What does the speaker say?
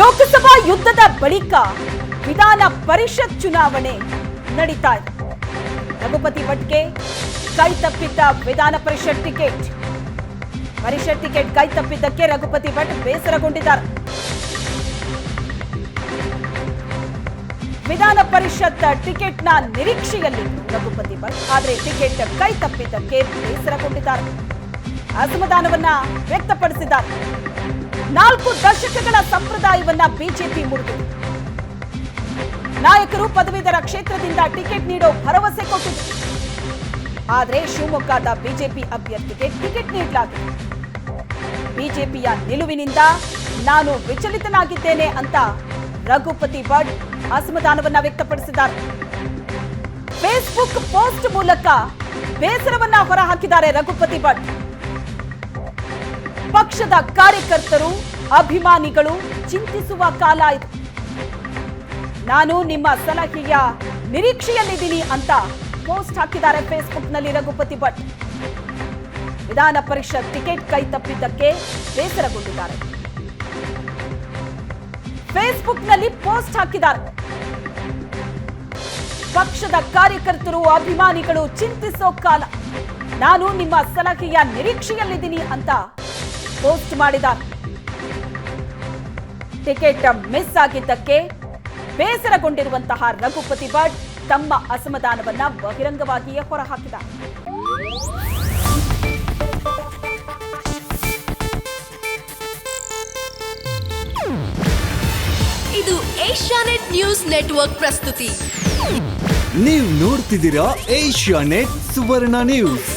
ಲೋಕಸಭಾ ಯುದ್ಧದ ಬಳಿಕ ವಿಧಾನ ಪರಿಷತ್ ಚುನಾವಣೆ ನಡೀತಾ ಇದೆ. ರಘುಪತಿ ಭಟ್ಗೆ ಕೈ ತಪ್ಪಿದ್ದ ವಿಧಾನ ಪರಿಷತ್ ಟಿಕೆಟ್. ಪರಿಷತ್ ಟಿಕೆಟ್ ಕೈ ತಪ್ಪಿದ್ದಕ್ಕೆ ರಘುಪತಿ ಭಟ್ ಬೇಸರಗೊಂಡಿದ್ದಾರೆ. ವಿಧಾನ ಪರಿಷತ್ ಟಿಕೆಟ್ನ ನಿರೀಕ್ಷೆಯಲ್ಲಿ ರಘುಪತಿ ಭಟ್, ಆದರೆ ಟಿಕೆಟ್ ಕೈ ತಪ್ಪಿದ್ದಕ್ಕೆ ಬೇಸರಗೊಂಡಿದ್ದಾರೆ. ಅಸಮಾಧಾನವನ್ನ ವ್ಯಕ್ತಪಡಿಸಿದ್ದಾರೆ. ನಾಲ್ಕು ದಶಕಗಳ ಸಂಪ್ರದಾಯವನ್ನ ಬಿಜೆಪಿ ಮುರಿದು ನಾಯಕರು ಪದವೀಧರ ಕ್ಷೇತ್ರದಿಂದ ಟಿಕೆಟ್ ನೀಡೋ ಭರವಸೆ ಕೊಟ್ಟಿದೆ. ಆದರೆ ಶಿವಮೊಗ್ಗದ ಬಿಜೆಪಿ ಅಭ್ಯರ್ಥಿಗೆ ಟಿಕೆಟ್ ನೀಡಲಾಗಿದೆ. ಬಿಜೆಪಿಯ ನಿಲುವಿನಿಂದ ನಾನು ವಿಚಲಿತನಾಗಿದ್ದೇನೆ ಅಂತ ರಘುಪತಿ ಭಟ್ ಅಸಮಾಧಾನವನ್ನ ವ್ಯಕ್ತಪಡಿಸಿದ್ದಾರೆ. ಫೇಸ್ಬುಕ್ ಪೋಸ್ಟ್ ಮೂಲಕ ಬೇಸರವನ್ನ ಹೊರಹಾಕಿದ್ದಾರೆ ರಘುಪತಿ ಭಟ್. ಪಕ್ಷದ ಕಾರ್ಯಕರ್ತರು, ಅಭಿಮಾನಿಗಳು ಚಿಂತಿಸುವ ಕಾಲ ನಾನು ನಿಮ್ಮ ಸಲಹೆಯ ನಿರೀಕ್ಷೆಯಲ್ಲಿದ್ದೀನಿ ಅಂತ ಪೋಸ್ಟ್ ಹಾಕಿದ್ದಾರೆ ಫೇಸ್ಬುಕ್ನಲ್ಲಿ ರಘುಪತಿ ಭಟ್. ವಿಧಾನ ಪರಿಷತ್ ಟಿಕೆಟ್ ಕೈ ತಪ್ಪಿದ್ದಕ್ಕೆ ಬೇಸರಗೊಂಡಿದ್ದಾರೆ. ಫೇಸ್ಬುಕ್ನಲ್ಲಿ ಪೋಸ್ಟ್ ಹಾಕಿದ್ದಾರೆ. ಪಕ್ಷದ ಕಾರ್ಯಕರ್ತರು, ಅಭಿಮಾನಿಗಳು ಚಿಂತಿಸೋ ಕಾಲ. ನಾನು ನಿಮ್ಮ ಸಲಹೆಯ ನಿರೀಕ್ಷೆಯಲ್ಲಿದ್ದೀನಿ ಅಂತ ಪೋಸ್ಟ್ ಮಾಡಿದ ಟಿಕೆಟ್ ಮಿಸ್ ಆಗಿದ್ದಕ್ಕೆ ಬೇಸರಗೊಂಡಿರುವಂತಹ ರಘುಪತಿ ಭಟ್ ತಮ್ಮ ಅಸಮಾಧಾನವನ್ನ ಬಹಿರಂಗವಾಗಿಯೇ ಹೊರಹಾಕಿದ ಇದು ಏಷ್ಯಾನೆಟ್ ನ್ಯೂಸ್ ನೆಟ್ವರ್ಕ್ ಪ್ರಸ್ತುತಿ. ನೀವು ನೋಡ್ತಿದ್ದೀರಾ ಏಷ್ಯಾ ನೆಟ್ ಸುವರ್ಣ ನ್ಯೂಸ್.